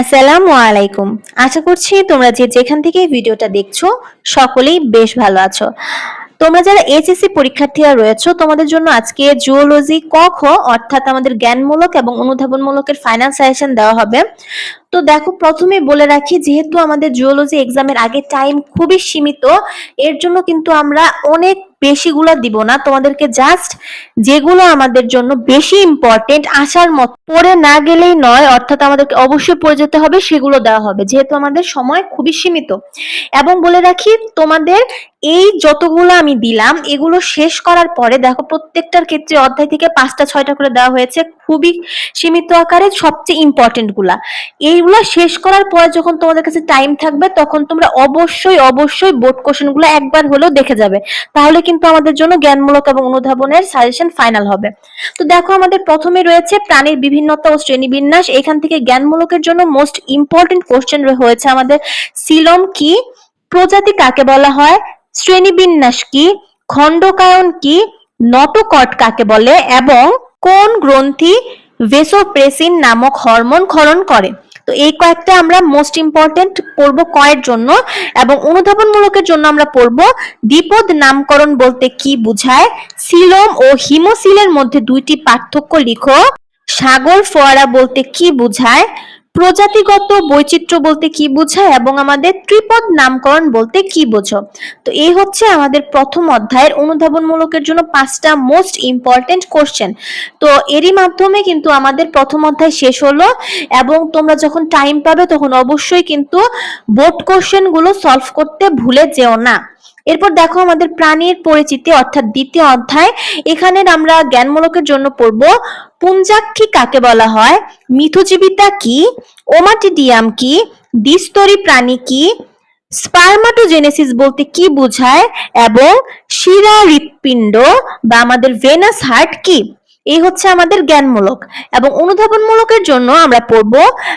আসসালামু আলাইকুম। আশা করছি তোমরা যে যেখান থেকে ভিডিওটা দেখছ, সকলেই বেশ ভালো আছো। তোমরা যারা এইচএসসি পরীক্ষার্থীরা রয়েছো, তোমাদের জন্য আজকে জুওলজি ক খ, অর্থাৎ আমাদের জ্ঞানমূলক এবং অনুধাবনমূলকের ফাইনাল সাজেশন দেওয়া হবে। তো দেখো, প্রথমে বলে রাখি, যেহেতু আমাদের জুওলজি এক্সামের আগে টাইম খুবই সীমিত, এর জন্য কিন্তু আমরা অনেক বেশিগুলো দিব না। তোমাদেরকে জাস্ট যেগুলো আমাদের জন্য বেশি ইম্পর্টেন্ট আসার মত। পড়ে না গেলেই নয়, অর্থাৎ আমাদেরকে অবশ্যই পড়ে যেতে হবে, সেগুলো দেওয়া হবে, যেহেতু আমাদের সময় খুবই সীমিত। এবং বলে রাখি, তোমাদের এই যতগুলো আমি দিলাম, এগুলো শেষ করার পরে, দেখো, প্রত্যেকটার ক্ষেত্রে অধ্যায় থেকে পাঁচটা, ছয়টা করে দেওয়া হয়েছে খুবই সীমিত আকারে সবচেয়ে ইম্পর্টেন্টগুলা। এইগুলা শেষ করার পরে যখন তোমাদের কাছে টাইম থাকবে, তখন তোমরা অবশ্যই অবশ্যই বোর্ড কোশ্চেনগুলো একবার হলেও দেখে যাবে। তাহলে কিন্তু আমাদের জন্য জ্ঞানমূলক এবং অনুধাবনের সাজেশন ফাইনাল হবে। তো দেখো, আমাদের প্রথমে রয়েছে প্রাণীর বিভিন্নতা ও শ্রেণীবিন্যাস। এখান থেকে জ্ঞানমূলকের জন্য মোস্ট ইম্পর্টেন্ট কোশ্চেন হয়েছে আমাদের সিলম কি? প্রজাতি কাকে বলা হয়? শ্রেণীবিন্যাস কি? খণ্ডকায়ন কি? নটকট কাকে বলে? এবং কোন গ্রন্থি ভেসোপ্রেসিন নামক হরমোন ক্ষরণ করে? তো এই কয়েকটা আমরা মোস্ট ইম্পর্টেন্ট পড়ব কয়ের জন্য এবং অনুধাবনমূলকের জন্য আমরা পড়ব দ্বিপদ নামকরণ বলতে কি বুঝায়? সিলোম ও হিমোসিলের মধ্যে দুইটি পার্থক্য লিখো। সাগর ফোয়ারা বলতে কি বোঝায়? প্রজাতিগত বৈচিত্র্য বলতে কি বোঝায় এবং আমাদের ত্রিপদ নামকরণ বলতে কি বোঝো? তো এই হচ্ছে আমাদের প্রথম অধ্যায়ের অনুধাবনমূলকের জন্য পাঁচটা মোস্ট ইম্পর্টেন্ট কোশ্চেন তো এরই মাধ্যমে কিন্তু আমাদের প্রথম অধ্যায় শেষ হলো এবং তোমরা যখন টাইম পাবে তখন অবশ্যই কিন্তু বোর্ড কোশ্চেনগুলো সলভ করতে ভুলে যেও না। এরপর দেখো আমাদের প্রাণীর পরিচিতি, অর্থাৎ দ্বিতীয় অধ্যায়। এখানে আমরা জ্ঞানমূলকের জন্য পড়ব, পুঞ্জাক্ষী কাকে বলা হয়? মিথুজীবিতা কি? ওমাটিডিয়াম কি? দ্বিস্তরী প্রাণী কি? স্পার্মাটোজেনেসিস বলতে কি বোঝায়? এবং শিরা হৃৎপিণ্ড বা আমাদের ভেনাস হার্ট কি? এই হচ্ছে আমাদের জ্ঞানমূলক। এবং অনুধাবনমূলকের জন্য আমরা পড়ব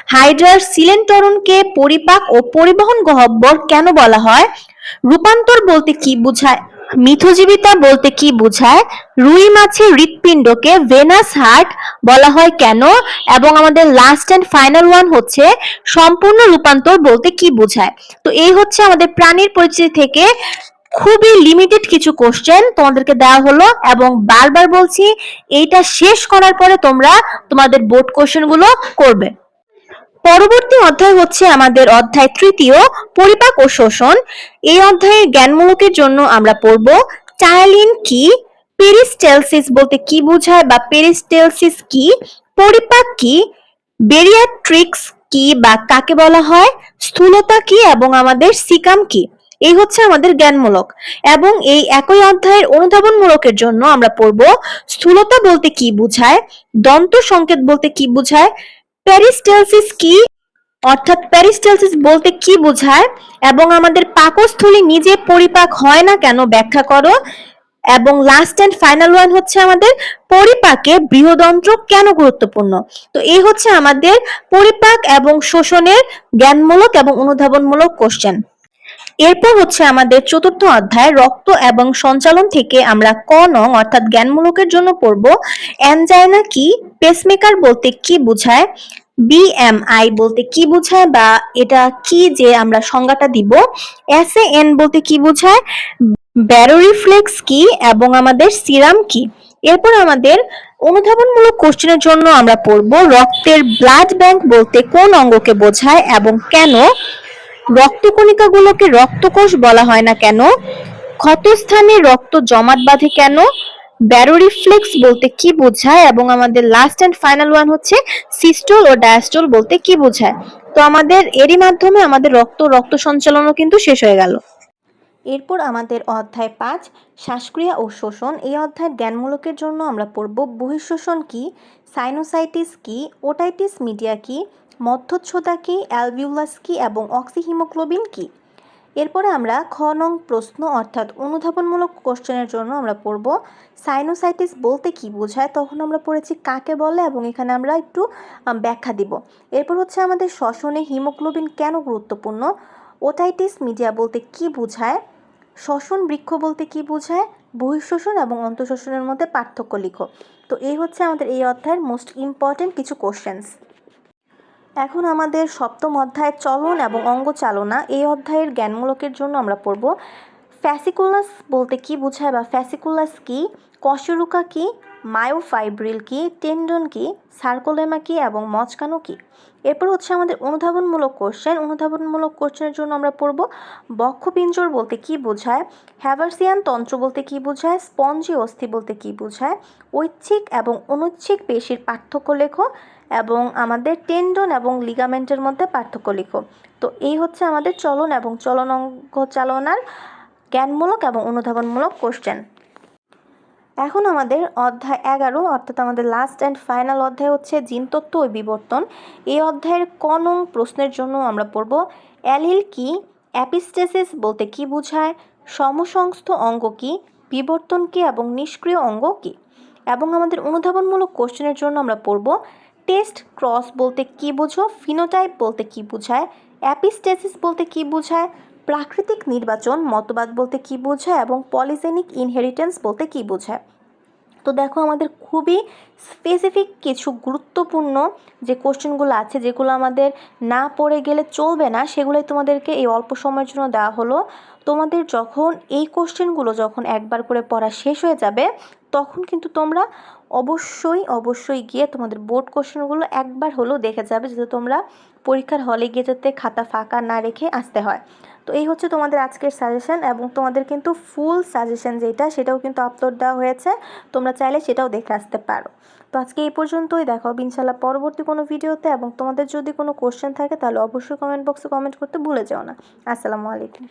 হাইড্রার সিলেন্টরনকে পরিপাক ও পরিবহন গহ্বর কেন বলা হয়? রূপান্তর বলতে কি বোঝায়? মিথজীবিতা বলতে কি বোঝায়? রুই মাছের হৃৎপিণ্ডকে ভেনাস হার্ট বলা হয় কেন? এবং আমাদের লাস্ট এন্ড ফাইনাল ওয়ান হচ্ছে সম্পূর্ণ রূপান্তর বলতে কি বোঝায়? তো এই হচ্ছে আমাদের প্রাণীর পরিচিতি থেকে খুবই লিমিটেড কিছু কোশ্চেন তোমাদেরকে দেওয়া হলো এবং বারবার বলছি, এইটা শেষ করার পরে তোমরা তোমাদের বোর্ড কোশ্চেনগুলো করবে। পরবর্তী অধ্যায় হচ্ছে আমাদের অধ্যায় তৃতীয়, পরিপাক ও শোষণ। এই অধ্যায়ের জ্ঞানমূলকের জন্য আমরা পড়ব টায়ালিন কি? পেরিস্টেলসিস বলতে কি বোঝায় বা পেরিস্টেলসিস কি? পরিপাক কি? বেরিয়াট্রিক্স কি বা কাকে বলা হয়? স্থূলতা কি এবং আমাদের সিকাম কি? এই হচ্ছে আমাদের জ্ঞানমূলক। এবং এই একই অধ্যায়ের অনুধাবনমূলকের জন্য আমরা পড়ব, স্থূলতা বলতে কি বোঝায়? দন্ত সংকেত বলতে কি বোঝায়? প্যারিস্টেলসিস কি? অর্থাৎ প্যারিস্টেলসিস বলতে কি বোঝায়? এবং আমাদের পাকস্থলী নিজে পরিপাক হয় না কেন ব্যাখ্যা করো? এবং লাস্ট এন্ড ফাইনাল ওয়ান হচ্ছে আমাদের পরিপাকে বৃহদন্ত্র কেন গুরুত্বপূর্ণ? তো এই হচ্ছে আমাদের পরিপাক এবং শোষণের জ্ঞানমূলক এবং অনুধাবনমূলক কোশ্চেন এরপর হচ্ছে আমাদের চতুর্থ অধ্যায়, রক্ত এবং সঞ্চালন থেকে আমরা ক নং, অর্থাৎ জ্ঞানমূলকের জন্য পড়ব অ্যানজাইনা কি? পেসমেকার বলতে কি বোঝায়? বিএমআই বলতে কি বোঝায় বা এটা কি যে আমরা সংজ্ঞাটা দিব? এস এন বলতে কি বোঝায়? ব্যারোরিফ্লেক্স কি এবং আমাদের সিরাম কি? এরপর আমাদের অনুধাবনমূলক কোশ্চেনের জন্য আমরা পড়ব, রক্তের ব্লাড ব্যাংক বলতে কোন অঙ্গকে বোঝায় এবং কেন? রক্তকণিকাগুলোকে রক্তকোষ বলা হয় না কেন? ক্ষতস্থানে রক্ত জমাট বাঁধে কেন? ব্যারোরিফ্লেক্স বলতে কি বোঝায় এবং আমাদের লাস্ট এন্ড ফাইনাল ওয়ান হচ্ছে সিস্টোল ও ডায়াস্টোল বলতে কি বোঝায়। তো আমাদের এরই মাধ্যমে আমাদের রক্ত রক্ত সঞ্চালনও কিন্তু শেষ হয়ে গেল। এরপর আমাদের অধ্যায় পাঁচ, শ্বাসক্রিয়া ও শোষণ। এই অধ্যায়ের জ্ঞানমূলকের জন্য আমরা পড়ব বহিঃশোষণ কি সাইনোসাইটিস কি ওটাইটিস মিডিয়া কি মধ্যচ্ছদা কি অ্যালভিউলাস কি এবং অক্সিহিমোগ্লোবিন কি। এরপরে আমরা খ নং প্রশ্ন অর্থাৎ অনুধাবনমূলক কোশ্চেনের জন্য আমরা পড়ব। সাইনোসাইটিস বলতে কি বোঝায়? তখন আমরা পড়েছি কাকে বলে এবং এখানে আমরা একটু ব্যাখ্যা দিব। এরপর হচ্ছে আমাদের শ্বসনে হিমোগ্লোবিন কেন গুরুত্বপূর্ণ? ওটাইটিস মিডিয়া বলতে কি বোঝায়? শ্বসন বৃক্ষ বলতে কি বোঝায়? বহিঃশ্বসন এবং অন্তঃশ্বসনের মধ্যে পার্থক্য লিখো। তো এই হচ্ছে আমাদের এই অধ্যায়ের মোস্ট ইম্পর্টেন্ট কিছু কোশ্চেন্স এখন আমাদের সপ্তম অধ্যায় চলন এবং অঙ্গ চালনা এই অধ্যায়ের জ্ঞানমূলকের জন্য আমরা পড়ব ফ্যাসিকুলাস বলতে কি বোঝায় বা ফ্যাসিকুলাস কি? কশরুকা কি? মায়োফাইব্রিল কি, টেন্ডন কি, সার্কোলেমা কি এবং মচকানো কি? এরপর হচ্ছে আমাদের অনুধাবনমূলক কোশ্চেন অনুধাবনমূলক কোশ্চেনের জন্য আমরা পড়ব, বক্ষপিঞ্জর বলতে কি বোঝায়, হ্যাভার্সিয়ান তন্ত্র বলতে কি বোঝায়, স্পঞ্জি অস্থি বলতে কি বোঝায়, ঐচ্ছিক এবং অনৈচ্ছিক পেশির পার্থক্য লেখো এবং আমাদের টেন্ডন এবং লিগামেন্টের মধ্যে পার্থক্য লিখো। তো এই হচ্ছে আমাদের চলন এবং চলন অঙ্গ চালনার জ্ঞানমূলক এবং অনুধাবনমূলক কোশ্চেন এখন আমাদের অধ্যায় এগারো, অর্থাৎ আমাদের লাস্ট অ্যান্ড ফাইনাল অধ্যায় হচ্ছে জিনতত্ত্ব ও বিবর্তন। এই অধ্যায়ের ক নং প্রশ্নের জন্য আমরা পড়ব, অ্যালিল কি, অ্যাপিস্টেসিস বলতে কি বোঝায়, সমসংস্থ অঙ্গ কি, বিবর্তন কি, এবং নিষ্ক্রিয় অঙ্গ কি? এবং আমাদের অনুধাবনমূলক কোশ্চেনের জন্য আমরা পড়ব, টেস্ট ক্রস বলতে কি বোঝো, ফিনোটাইপ বলতে কি বোঝায়, অ্যাপিস্টেসিস বলতে কি বোঝায় প্রাকৃতিক নির্বাচন, মতবাদ বলতে কি বোঝায় এবং পলিজেনিক ইনহেরিটেন্স বলতে কি বোঝায়? তো দেখো, আমাদের খুবই স্পেসিফিক কিছু গুরুত্বপূর্ণ যে কোশ্চেনগুলো আছে, যেগুলো আমাদের না পড়ে গেলে চলবে না, সেগুলোই তোমাদেরকে এই অল্প সময়ের জন্য দেওয়া হলো। তোমাদের যখন এই কোশ্চেনগুলো যখন একবার করে পড়া শেষ হয়ে যাবে, তখন কিন্তু তোমরা অবশ্যই অবশ্যই গিয়ে তোমাদের বোর্ড কোশ্চেনগুলো একবার হলেও দেখে যাবে, যাতে তোমরা পরীক্ষার হলে গিয়ে যাতে খাতা ফাঁকা না রেখে আসতে হয়। তো এই হচ্ছে তোমাদের আজকের সাজেশান এবং তোমাদের কিন্তু ফুল সাজেশান যেটা, সেটাও কিন্তু আপলোড দেওয়া হয়েছে। তোমরা চাইলে সেটাও দেখে আসতে পারো। তো আজকে এই পর্যন্তই। দেখো ইনশাল্লাহ পরবর্তী কোনো ভিডিওতে এবং তোমাদের যদি কোনো কোশ্চেন থাকে, তাহলে অবশ্যই কমেন্ট বক্সে কমেন্ট করতে ভুলে যাও না। আসসালামু আলাইকুম।